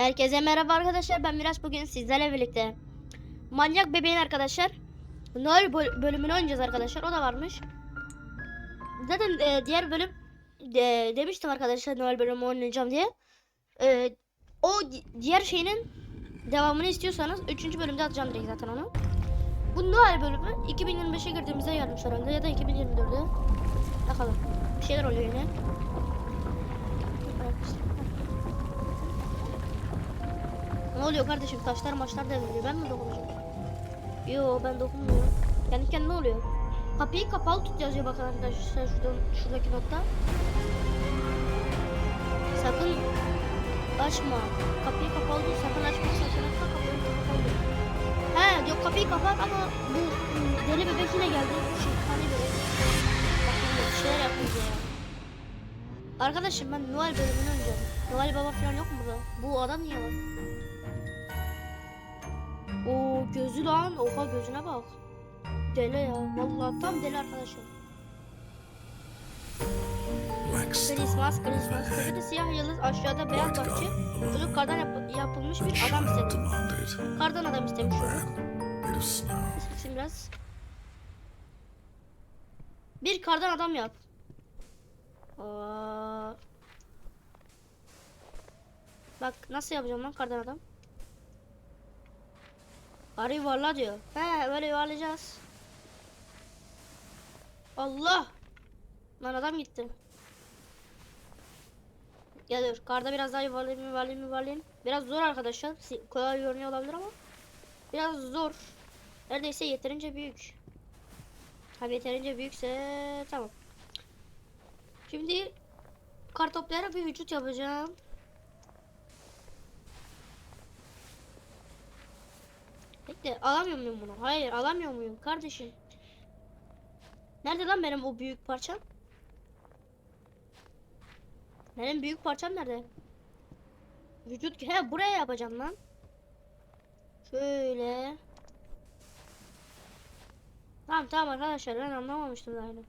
Herkese merhaba arkadaşlar. Ben Miraç bugün sizlerle birlikte. Manyak bebeğin arkadaşlar. Noel böl- bölümünü oynayacağız arkadaşlar. O da varmış. Zaten e, diğer bölüm de, demiştim arkadaşlar Noel bölümü oynayacağım diye. E, o di- diğer şeyinin devamını istiyorsanız 3. bölümde atacağım direkt zaten onu. Bu Noel bölümü 2025'e girdiğimizde gelmiş herhalde ya da 2024'e. Bakalım. Bir şeyler oluyor yine. Ne oluyor kardeşim? Taşlar maçlar devriliyor. Ben mi dokunacağım? Yo ben dokunmuyorum. Kendi kendine oluyor. Kapıyı kapalı tut yazıyor bakın arkadaşlar şuradan, şuradaki nokta. Sakın açma. Kapıyı kapalı tut. Sakın açma. Sakın açma. Kapıyı kapalı tut. He yok kapıyı kapat ama bu ım, deli bebek yine geldi. Şeytani bebek. Bak yine bir şeyler yapıyor ya. Arkadaşım ben Noel bölümünü oynayacağım. Noel baba falan yok mu burada? Bu adam niye var? Gözü lan. Oha gözüne bak. Deli ya. Vallahi tam deli star Christmas, Christmas. Tepede siyah yıldız, aşağıda beyaz bahçe. Çocuk kardan yap- yapılmış bir adam istedi. Kardan adam istemiş çocuk. ran bit of snow. Şimdi biraz. Bir kardan adam yap. Aa. Bak nasıl yapacağım lan kardan adam? Arı yuvarla diyor. He böyle yuvarlayacağız. Allah. Lan adam gitti. Gel dur. Karda biraz daha yuvarlayayım yuvarlayayım yuvarlayayım. Biraz zor arkadaşlar. Kolay görünüyor olabilir ama. Biraz zor. Neredeyse yeterince büyük. Tabii yeterince büyükse tamam. Şimdi kartoplayarak bir vücut yapacağım. Bekle alamıyor muyum bunu? Hayır alamıyor muyum kardeşim? Nerede lan benim o büyük parçam? Benim büyük parçam nerede? Vücut he buraya yapacağım lan. Şöyle. Tamam tamam arkadaşlar ben anlamamıştım yine.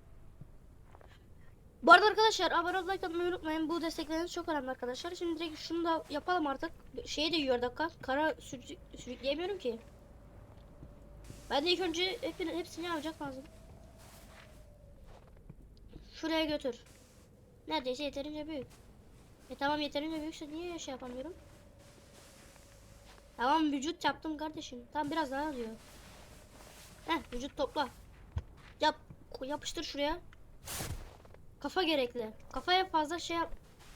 Bu arada arkadaşlar abone olmayı like unutmayın. Bu destekleriniz çok önemli arkadaşlar. Şimdi direkt şunu da yapalım artık. Şeyi de yiyor dakika. Kara sürü sürükleyemiyorum ki. Ben de ilk önce hepini, hepsini yapacak lazım. Şuraya götür. Neredeyse yeterince büyük. E tamam yeterince büyükse niye şey yapamıyorum? Tamam vücut yaptım kardeşim. Tamam biraz daha diyor. Heh vücut topla. Yap yapıştır şuraya. Kafa gerekli. Kafaya fazla şey yap.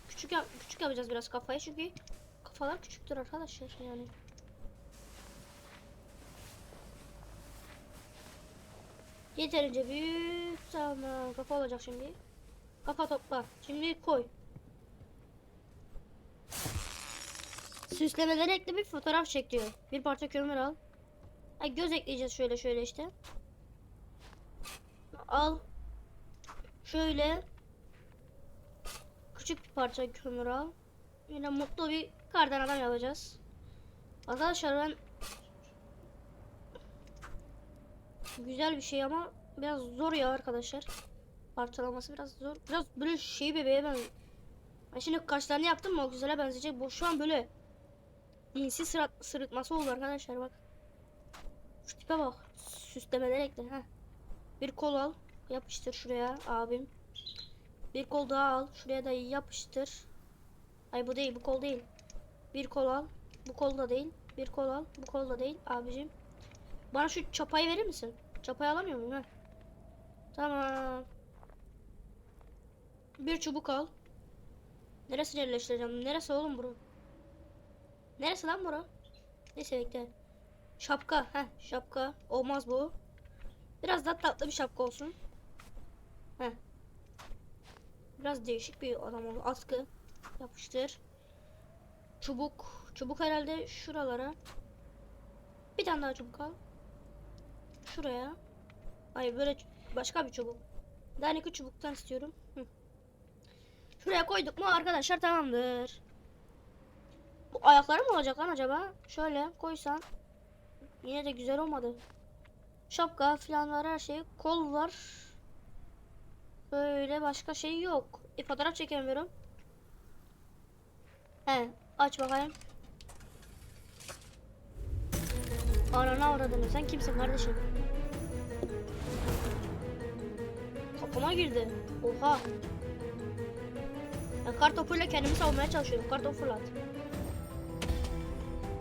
Küçük yap küçük yapacağız biraz kafayı çünkü kafalar küçüktür arkadaşlar yani. Yeterince büyük tamam kafa olacak şimdi. Kafa topla. Şimdi koy. Süslemeleri ekle bir fotoğraf çek diyor. Bir parça kömür al. Ha, göz ekleyeceğiz şöyle şöyle işte. Al. Şöyle. Küçük bir parça kömür al. Yine mutlu bir kardan adam yapacağız. Arkadaşlar ben güzel bir şey ama biraz zor ya arkadaşlar. Parçalaması biraz zor. Biraz böyle şey bebeğe ben. Ben şimdi kaşlarını yaptım mı o güzele benzeyecek. Bu şu an böyle Dinsiz sıra, sırıtması oldu arkadaşlar bak. Şu tipe bak. Süslemeler ekle. Heh. Bir kol al. Yapıştır şuraya abim. Bir kol daha al. Şuraya da yapıştır. Ay bu değil bu kol değil. Bir kol al. Bu kol da değil. Bir kol al. Bu kol da değil abicim. Bana şu çapayı verir misin? Çapayı alamıyor muyum? Heh. Tamam. Bir çubuk al. Neresine yerleştireceğim? Neresi oğlum bura? Neresi lan bura? Neyse bekle. Şapka. Heh şapka. Olmaz bu. Biraz daha tatlı bir şapka olsun. Heh. Biraz değişik bir adam oldu. Askı. Yapıştır. Çubuk. Çubuk herhalde şuralara. Bir tane daha çubuk al. Şuraya. Hayır böyle başka bir çubuk. Daha iki çubuktan istiyorum. Hı. Şuraya koyduk mu arkadaşlar tamamdır. Bu ayakları mı olacak lan acaba? Şöyle koysan. Yine de güzel olmadı. Şapka falan var her şey. Kol var. Böyle başka şey yok. E fotoğraf çekemiyorum. He aç bakayım. Ananı avradını sen kimsin kardeşim? Kapıma girdi. Oha. Ben kar topuyla kendimi savunmaya çalışıyorum. Kar topu fırlat.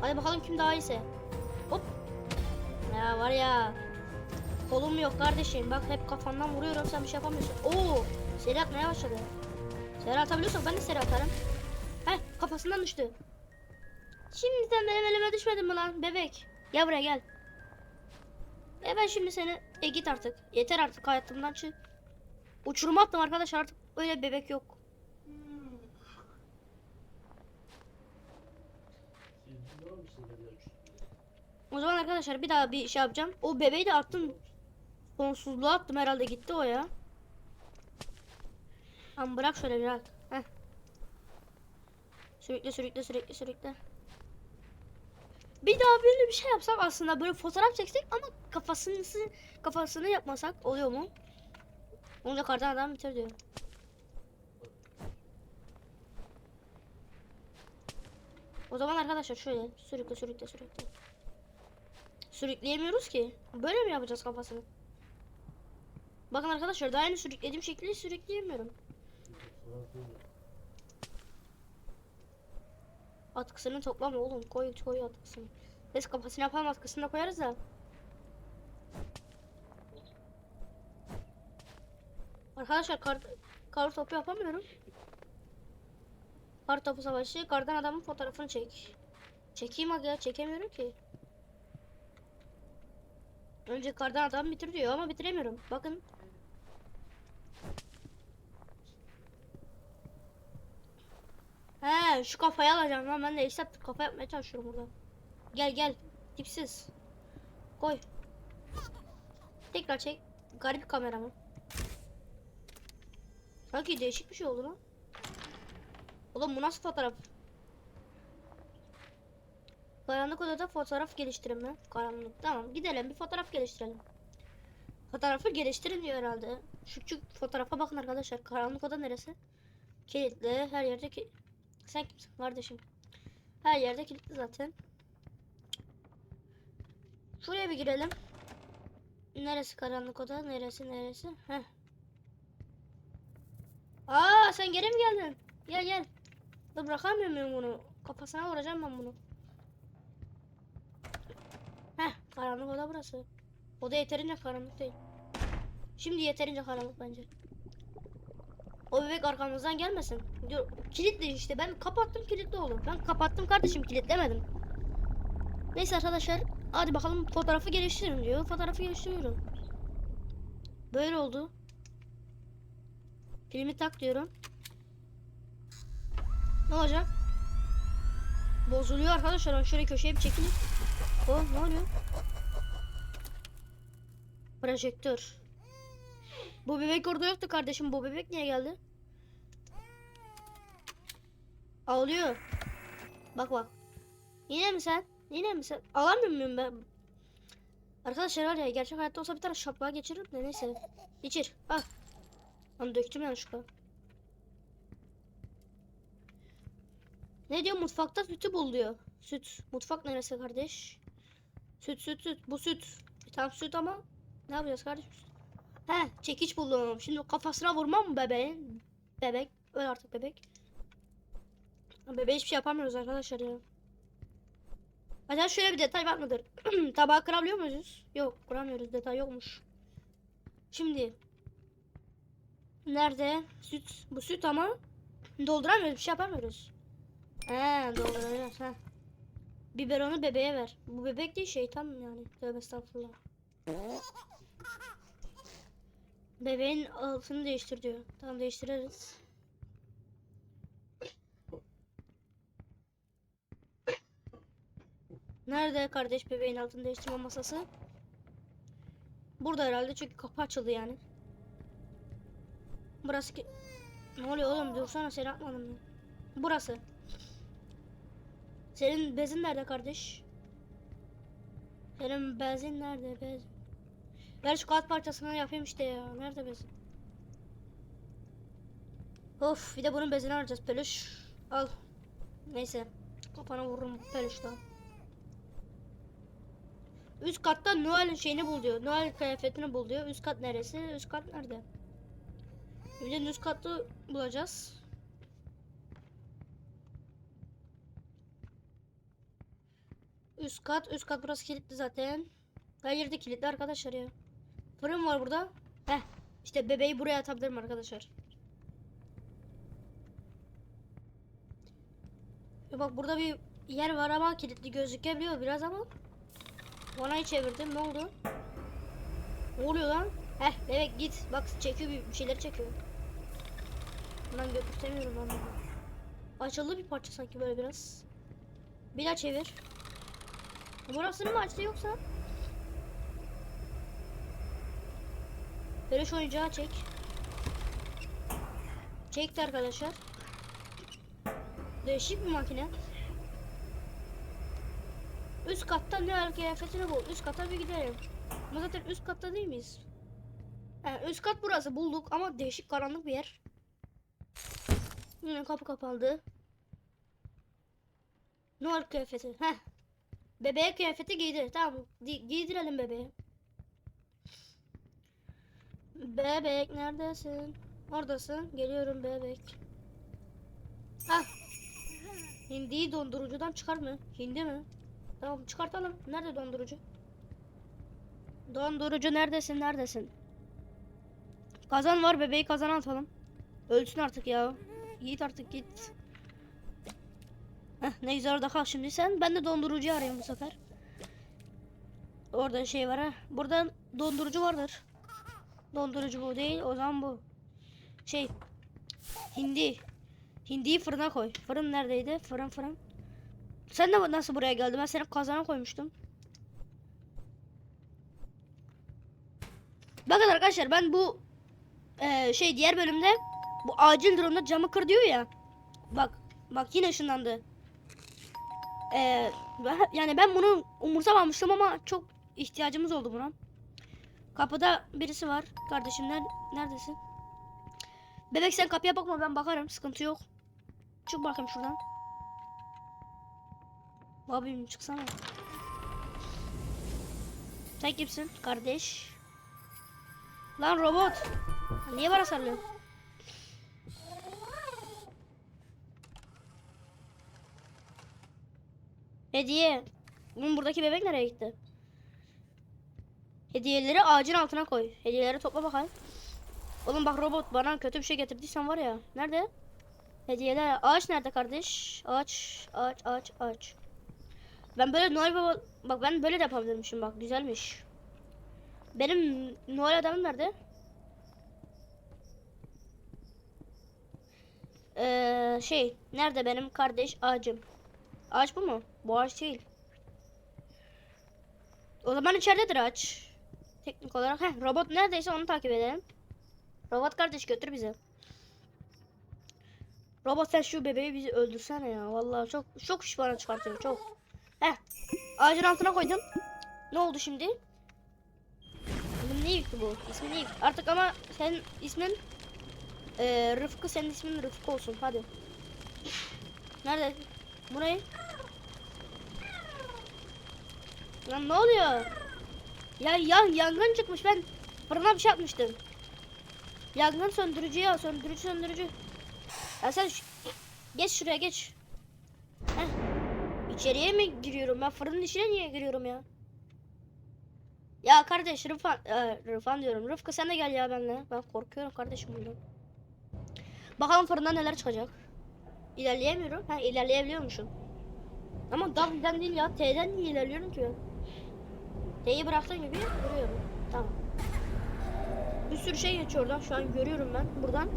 Hadi bakalım kim daha iyiyse. Hop. Ya var ya. Kolum yok kardeşim. Bak hep kafandan vuruyorum sen bir şey yapamıyorsun. Oo. Seri atmaya başladı. Seri atabiliyorsan ben de seri atarım. Heh kafasından düştü. Şimdi sen benim elime düşmedin mi lan bebek? Gel buraya gel. E ben şimdi seni e git artık. Yeter artık hayatımdan çık. Uçuruma attım arkadaşlar artık öyle bebek yok. O zaman arkadaşlar bir daha bir şey yapacağım. O bebeği de attım. Sonsuzluğa attım herhalde gitti o ya. Tamam bırak şöyle bırak. Heh. Sürükle sürükle sürükle sürükle. Bir daha böyle bir şey yapsak aslında böyle fotoğraf çeksek ama kafasını kafasını yapmasak oluyor mu? Onu da kardan adam bitir diyor. O zaman arkadaşlar şöyle sürükle sürükle sürükle. Sürükleyemiyoruz ki. Böyle mi yapacağız kafasını? Bakın arkadaşlar daha yeni sürüklediğim şekilde sürükleyemiyorum. Atkısını toplama oğlum. Koy koy atkısını. Biz kafasını yapalım atkısını da koyarız da. Arkadaşlar kar, kar topu yapamıyorum. Kar topu savaşı. Kardan adamın fotoğrafını çek. Çekeyim aga ya çekemiyorum ki. Önce kardan adam bitir diyor ama bitiremiyorum. Bakın. He şu kafayı alacağım lan ben de işte kafa yapmaya çalışıyorum burada. Gel gel. Tipsiz. Koy. Tekrar çek. Garip kamera mı? Sanki değişik bir şey oldu lan. Oğlum bu nasıl fotoğraf? Karanlık odada fotoğraf geliştirme. Karanlık. Tamam gidelim bir fotoğraf geliştirelim. Fotoğrafı geliştirin diyor herhalde. Şu küçük fotoğrafa bakın arkadaşlar. Karanlık oda neresi? Kilitli. Her yerde ki... Sen kimsin kardeşim? Her yerde kilitli zaten. Şuraya bir girelim. Neresi karanlık oda? Neresi neresi? Heh. Aa sen geri mi geldin? Gel gel. Dur bırakamıyor muyum bunu? Kafasına vuracağım ben bunu. Heh karanlık oda burası. Oda yeterince karanlık değil. Şimdi yeterince karanlık bence. O bebek arkamızdan gelmesin. Diyor, kilitli işte ben kapattım kilitli oldu. Ben kapattım kardeşim kilitlemedim. Neyse arkadaşlar hadi bakalım fotoğrafı geliştirin diyor. Fotoğrafı geliştiriyorum. Böyle oldu. Filmi tak diyorum. Ne olacak? Bozuluyor arkadaşlar. Şöyle köşeye bir çekeyim. Oh ne oluyor? Projektör. Bu bebek orada yoktu kardeşim. Bu bebek niye geldi? Ağlıyor. Bak bak. Yine mi sen? Yine mi sen? Alamıyor muyum ben? Arkadaşlar var ya gerçek hayatta olsa bir tane şapkağa geçiririm de neyse. İçir. Al. Lan döktüm yanlışlıkla. Ne diyor mutfakta sütü bul diyor. Süt. Mutfak neresi kardeş? Süt süt süt. Bu süt. E, tamam süt ama ne yapacağız kardeşim? He çekiç buldum. Şimdi kafasına vurmam mı bebeğin? Bebek. Öl artık bebek. Bebeğe hiçbir şey yapamıyoruz arkadaşlar ya. Acaba şöyle bir detay var mıdır? Tabağı kırabiliyor muyuz? Yok kuramıyoruz. Detay yokmuş. Şimdi. Nerede? Süt. Bu süt ama dolduramıyoruz. Bir şey yapamıyoruz. He dolduracağız. He. Biberonu bebeğe ver. Bu bebek değil şeytan yani. Tövbe estağfurullah. Bebeğin altını değiştir diyor. Tamam değiştiririz. Nerede kardeş bebeğin altını değiştirme masası? Burada herhalde çünkü kapı açıldı yani. Burası ki... Ne oluyor oğlum dursana seni atmadım. Burası. Senin bezin nerede kardeş? Senin bezin nerede bez? Ver şu kağıt parçasını yapayım işte ya. Nerede bezin? Of bir de bunun bezini alacağız peluş. Al. Neyse. Kafana vururum peluşla. Üst katta Noel şeyini bul diyor. Noel kıyafetini bul diyor. Üst kat neresi? Üst kat nerede? Şimdi üst katı bulacağız. Üst kat, üst kat burası kilitli zaten. Her kilitli arkadaşlar ya. Fırın var burada. Heh. İşte bebeği buraya atabilirim arkadaşlar. Ya bak burada bir yer var ama kilitli gözükebiliyor biraz ama. Vanayı çevirdim ne oldu? Ne oluyor lan? Heh bebek git. Bak çekiyor bir şeyler çekiyor. Ben götürtemiyorum bunu. Açıldı bir parça sanki böyle biraz. Bir daha çevir. Burasını mı açtı yoksa? Böyle şu oyuncağı çek. Çekti arkadaşlar. Değişik bir makine. Üst katta ne kıyafetini bul. Üst kata bir gidelim. Ama zaten üst katta değil miyiz? He, üst kat burası bulduk ama değişik karanlık bir yer. Yine kapı kapandı. Noel kıyafeti. Heh. Bebeğe kıyafeti giydir. Tamam. Di- giydirelim bebeğe. Bebek neredesin? Oradasın. Geliyorum bebek. Ah. Hindiyi dondurucudan çıkar mı? Hindi mi? Tamam çıkartalım. Nerede dondurucu? Dondurucu neredesin? Neredesin? Kazan var bebeği kazana atalım. Ölsün artık ya. Yiğit artık git. Heh, ne güzel orada kal şimdi sen. Ben de dondurucuyu arayayım bu sefer. Orada şey var ha. Burada dondurucu vardır. Dondurucu bu değil. O zaman bu. Şey. Hindi. Hindiyi fırına koy. Fırın neredeydi? Fırın fırın. Sen de nasıl buraya geldin? Ben seni kazana koymuştum. Bakın arkadaşlar ben bu eee, şey diğer bölümde bu acil durumda camı kır diyor ya. Bak bak yine ışınlandı. Ben- yani ben bunu umursamamıştım ama çok ihtiyacımız oldu buna. Kapıda birisi var. Kardeşim ner- neredesin? Bebek sen kapıya bakma ben bakarım. Sıkıntı yok. Çık bakayım şuradan. Abim çıksana. Sen kimsin? Kardeş. Lan robot. Niye bana sarılıyorsun? Hediye. Bunun buradaki bebek nereye gitti? Hediyeleri ağacın altına koy. Hediyeleri topla bakalım. Oğlum bak robot bana kötü bir şey getirdiysen var ya. Nerede? Hediyeler. Ağaç nerede kardeş? Ağaç, ağaç, ağaç, ağaç. Ben böyle Noel Baba... Bak ben böyle de yapabilirmişim bak güzelmiş. Benim Noel adamım nerede? Ee, şey nerede benim kardeş ağacım? Ağaç bu mu? Bu ağaç değil. O zaman içeridedir ağaç. Teknik olarak. Heh, robot neredeyse onu takip edelim. Robot kardeş götür bizi. Robot sen şu bebeği bizi öldürsene ya. Vallahi çok çok iş bana çıkartıyor çok. Heh. Ağacın altına koydum. Ne oldu şimdi? Oğlum ne yüklü bu? İsmi ne yüklü? Artık ama senin ismin eee Rıfkı senin ismin Rıfkı olsun hadi. Nerede? Bu ne? Lan ne oluyor? Ya ya yangın çıkmış ben fırına bir şey atmıştım. Yangın söndürücü ya söndürücü söndürücü. Ya sen geç şuraya geç. Heh. İçeriye mi giriyorum ben fırının içine niye giriyorum ya? Ya kardeş Rıfan, e, Rıfan diyorum. Rıfkı sen de gel ya benimle. Ben korkuyorum kardeşim bundan. Bakalım fırından neler çıkacak. İlerleyemiyorum. Ha ilerleyebiliyormuşum. Ama W'den değil ya. T'den niye ilerliyorum ki ben? T'yi bıraktığım gibi duruyorum. Tamam. Bir sürü şey geçiyor oradan. Şu an görüyorum ben buradan.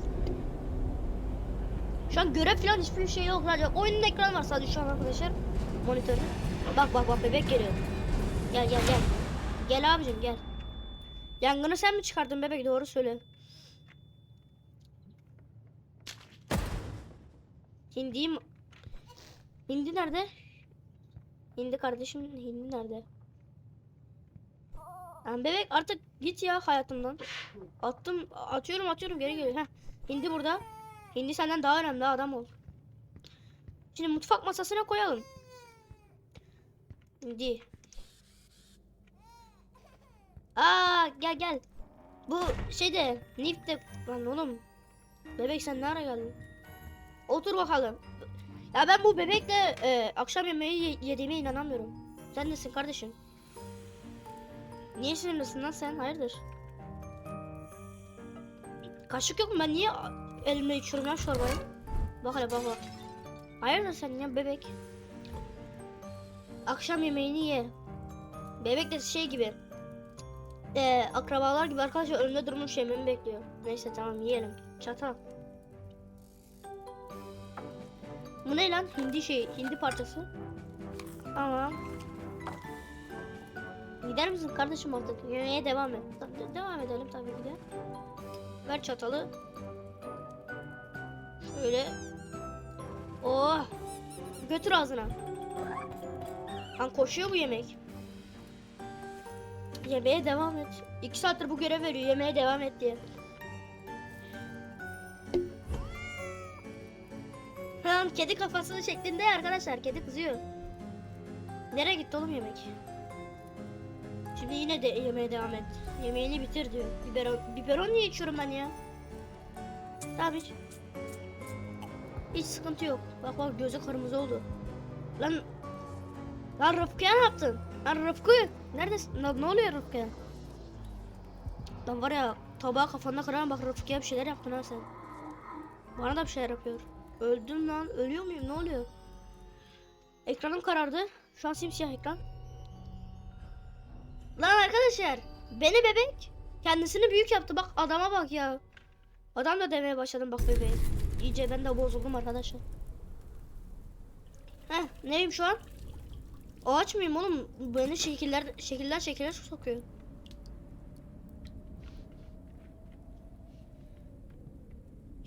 Şu an görev falan hiçbir şey yok. Sadece oyunun ekranı var sadece şu an arkadaşlar. Monitörü. Bak bak bak bebek geliyor. Gel gel gel. Gel abicim gel. Yangını sen mi çıkardın bebek doğru söyle. Hindi? Hindi nerede? Hindi kardeşim hindi nerede? Yani bebek artık git ya hayatımdan. Attım atıyorum atıyorum geri geliyor. Heh. Hindi burada. Hindi senden daha önemli adam ol. Şimdi mutfak masasına koyalım. Hindi. Aa gel gel. Bu şeyde Nif'te lan oğlum. Bebek sen ne ara geldin? Otur bakalım. Ya ben bu bebekle e, akşam yemeği ye- yediğime inanamıyorum. Sen nesin kardeşim? Niye sinirlisin lan sen? Hayırdır? Kaşık yok mu? Ben niye elimle içiyorum lan çorbayı? Bak hele bak bak. Hayırdır sen ya bebek? Akşam yemeğini ye. Bebek de şey gibi. Ee, akrabalar gibi arkadaşlar önünde durmuş yemeğimi bekliyor. Neyse tamam yiyelim. Çatal. Bu ne lan? Hindi şey, hindi parçası. Tamam. Gider misin kardeşim artık? Yemeğe devam et. Devam edelim tabii ki de. Ver çatalı. Şöyle. Oh. Götür ağzına. Lan koşuyor bu yemek. Yemeğe devam et. İki saattir bu görev veriyor. Yemeğe devam et diye. Lan kedi kafası şeklinde arkadaşlar. Kedi kızıyor. Nereye gitti oğlum yemek? Şimdi yine de yemeğe devam et. Yemeğini bitir diyor. Biberon, biberon niye içiyorum ben ya? Tamam hiç. Hiç sıkıntı yok. Bak bak gözü kırmızı oldu. Lan Lan Rıfkı'ya ne yaptın? Lan Rıfkı neredesin? Lan ne oluyor Rıfkı'ya? Lan var ya tabağı kafanda kıran bak Rıfkı'ya bir şeyler yaptın ha sen. Bana da bir şeyler yapıyor. Öldüm lan. Ölüyor muyum? Ne oluyor? Ekranım karardı. Şu an simsiyah ekran. Lan arkadaşlar. Beni bebek. Kendisini büyük yaptı. Bak adama bak ya. Adam da demeye başladım bak bebeğe. İyice ben de bozuldum arkadaşlar. Heh neyim şu an? Ağaç mıyım oğlum? Beni şekiller şekiller şekiller sokuyor.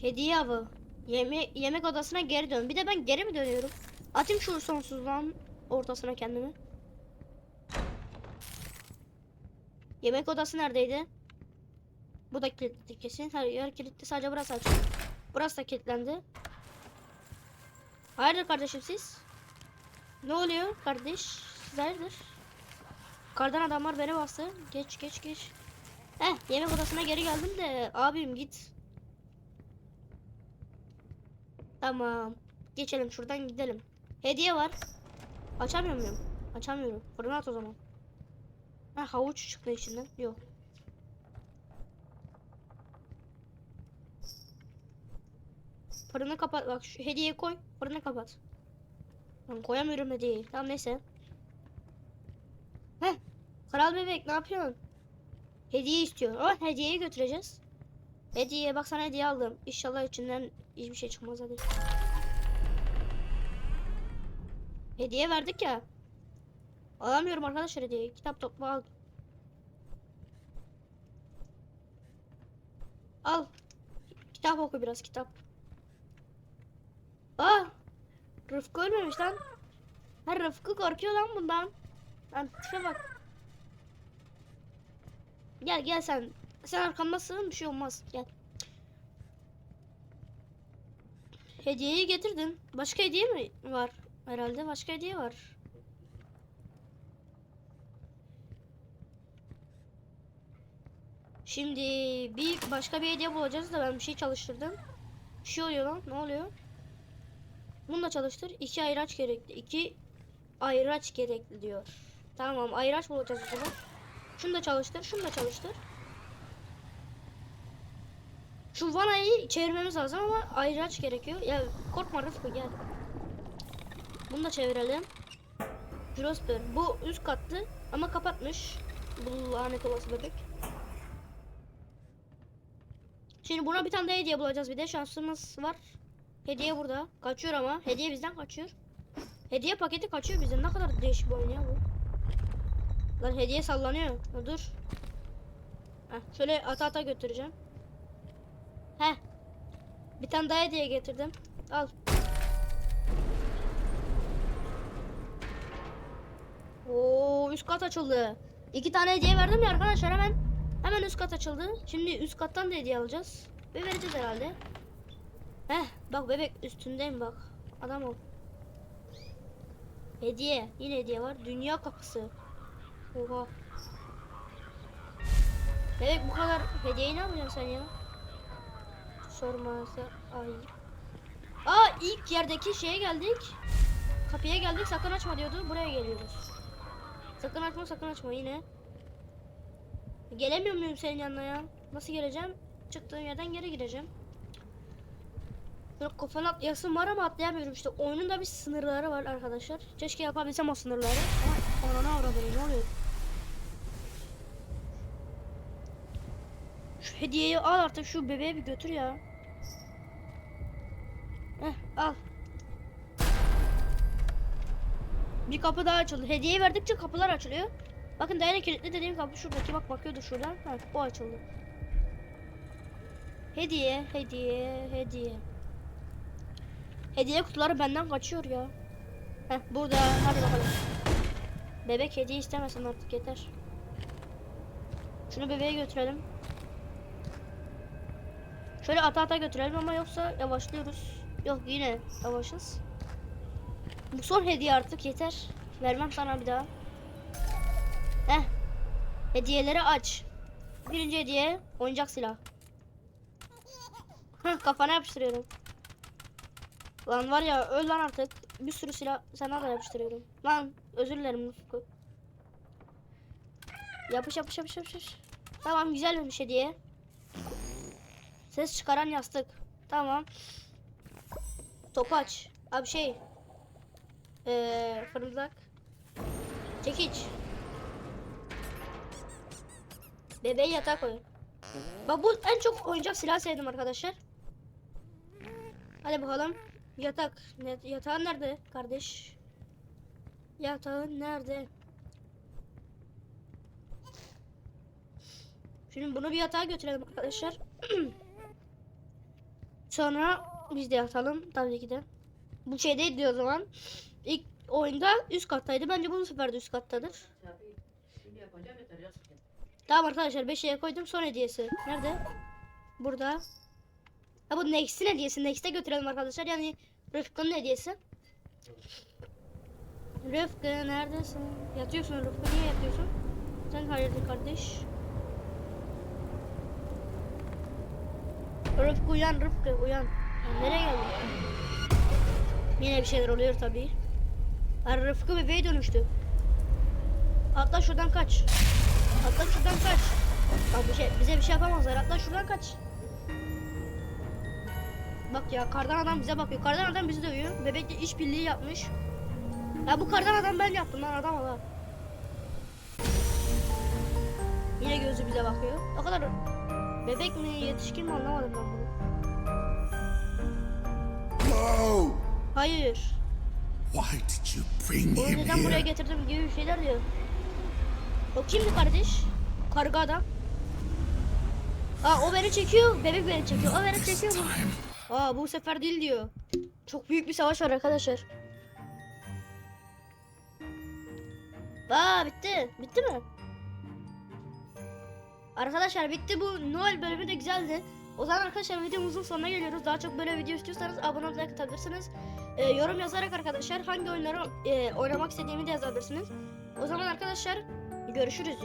Hediye avı. Yeme yemek odasına geri dön. Bir de ben geri mi dönüyorum? Atayım şu sonsuzluğun ortasına kendimi. Yemek odası neredeydi? Bu da kilitli kesin. Her yer kilitli. Sadece burası açık. Burası da kilitlendi. Hayırdır kardeşim siz? Ne oluyor kardeş? Siz hayırdır? Kardan adamlar beni bastı. Geç geç geç. Heh yemek odasına geri geldim de abim git. Tamam. Geçelim şuradan gidelim. Hediye var. Açamıyor muyum? Açamıyorum. Fırına at o zaman. Ha havuç çıktı içinden. Yok. Fırını kapat. Bak şu hediyeyi koy. Fırını kapat. Ben koyamıyorum hediyeyi. Tamam neyse. Heh. Kral bebek ne yapıyorsun? Hediye istiyor. Oh hediyeyi götüreceğiz. Hediye bak sana hediye aldım. İnşallah içinden hiçbir şey çıkmaz hadi. Hediye verdik ya. Alamıyorum arkadaşlar hediyeyi. Kitap topla al. Al. Kitap oku biraz kitap. Aa! Rıfkı ölmemiş lan. Ha Rıfkı korkuyor lan bundan. Lan tipe bak. Gel gel sen. Sen arkamdasın bir şey olmaz. Gel. Hediyeyi getirdin. Başka hediye mi var? Herhalde başka hediye var. Şimdi bir başka bir hediye bulacağız da ben bir şey çalıştırdım. Bir şey oluyor lan. Ne oluyor? Bunu da çalıştır. İki ayraç gerekli. İki ayraç gerekli diyor. Tamam ayraç bulacağız o zaman. Şunu da çalıştır. Şunu da çalıştır. Şu vanayı çevirmemiz lazım ama ayraç gerekiyor. Ya korkma Rıfkı gel. Bunu da çevirelim. Prosper. Bu üst kattı ama kapatmış. Bu lanet olası bebek. Şimdi buna bir tane daha hediye bulacağız bir de şansımız var. Hediye burada. Kaçıyor ama. Hediye bizden kaçıyor. Hediye paketi kaçıyor bizden. Ne kadar değişik bir oyun ya bu. Lan hediye sallanıyor. Dur. Heh, şöyle ata ata götüreceğim. Heh. Bir tane daha hediye getirdim. Al. Oo üst kat açıldı. İki tane hediye verdim ya arkadaşlar hemen. Hemen üst kat açıldı. Şimdi üst kattan da hediye alacağız. Ve vereceğiz herhalde. Heh bak bebek üstündeyim bak. Adam ol. Hediye. Yine hediye var. Dünya kapısı. Oha. Bebek bu kadar hediyeyi ne yapacaksın sen ya? Sorması ayıp. Aa ilk yerdeki şeye geldik. Kapıya geldik sakın açma diyordu. Buraya geliyoruz. Sakın açma sakın açma yine. Gelemiyor muyum senin yanına ya? Nasıl geleceğim? Çıktığım yerden geri gireceğim. Böyle kafana atlayasım var ama atlayamıyorum işte. Oyunun da bir sınırları var arkadaşlar. Keşke yapabilsem o sınırları. Ama anana avradını ne oluyor? Şu hediyeyi al artık şu bebeğe bir götür ya. Heh, al. Bir kapı daha açıldı. Hediye verdikçe kapılar açılıyor. Bakın dayanı kilitli dediğim kapı şuradaki bak bakıyordu şuradan. Ha, o açıldı. Hediye, hediye, hediye. Hediye kutuları benden kaçıyor ya. Heh burada hadi bakalım. Bebek hediye istemesin artık yeter. Şunu bebeğe götürelim. Şöyle ata ata götürelim ama yoksa yavaşlıyoruz. Yok yine yavaşız. Bu son hediye artık yeter. Vermem sana bir daha. Hediyeleri aç. Birinci hediye oyuncak silah. Heh kafana yapıştırıyorum. Lan var ya öl lan artık. Bir sürü silah sana da yapıştırıyorum. Lan özür dilerim. Yapış yapış yapış yapış. Tamam güzel bir hediye. Ses çıkaran yastık. Tamam. Topaç. Abi şey. Eee fırıldak. Çekiç. Bebeğe yatak koy. Bak bu en çok oyuncak silah sevdim arkadaşlar. Hadi bakalım. Yatak. Ne, yatağın nerede kardeş? Yatağın nerede? Şimdi bunu bir yatağa götürelim arkadaşlar. Sonra biz de yatalım tabii ki de. Bu şeydeydi o zaman. İlk oyunda üst kattaydı. Bence bu sefer de üst kattadır. Tamam arkadaşlar 5'e koydum. Son hediyesi. Nerede? Burada. Ha bu Next'in hediyesi. Next'e götürelim arkadaşlar. Yani Rıfkı'nın hediyesi. Rıfkı neredesin? Yatıyorsun Rıfkı. Niye yatıyorsun? Sen hayırdır kardeş? Rıfkı uyan Rıfkı uyan. Ya nereye geldin? Yine bir şeyler oluyor tabii. Rıfkı bebeğe dönüştü. Atla şuradan kaç. Atla şuradan kaç. Bak bir şey, bize bir şey yapamazlar. Atla şuradan kaç. Bak ya kardan adam bize bakıyor. Kardan adam bizi dövüyor. Bebekle işbirliği yapmış. Ya bu kardan adam ben yaptım lan adam Allah. Yine gözü bize bakıyor. O kadar bebek mi yetişkin mi anlamadım ben bunu. No! Hayır. Why did you bring him neden buraya here? getirdim gibi bir şeyler diyor. O kimdi kardeş? Karga adam. Aa o beni çekiyor. Bebek beni çekiyor. O beni çekiyor. time, Aa bu sefer değil diyor. Çok büyük bir savaş var arkadaşlar. Aa bitti. Bitti mi? Arkadaşlar bitti bu Noel bölümü de güzeldi. O zaman arkadaşlar videomuzun sonuna geliyoruz. Daha çok böyle video istiyorsanız abone like atabilirsiniz. Ee, yorum yazarak arkadaşlar hangi oyunları e, oynamak istediğimi de yazabilirsiniz. O zaman arkadaşlar görüşürüz.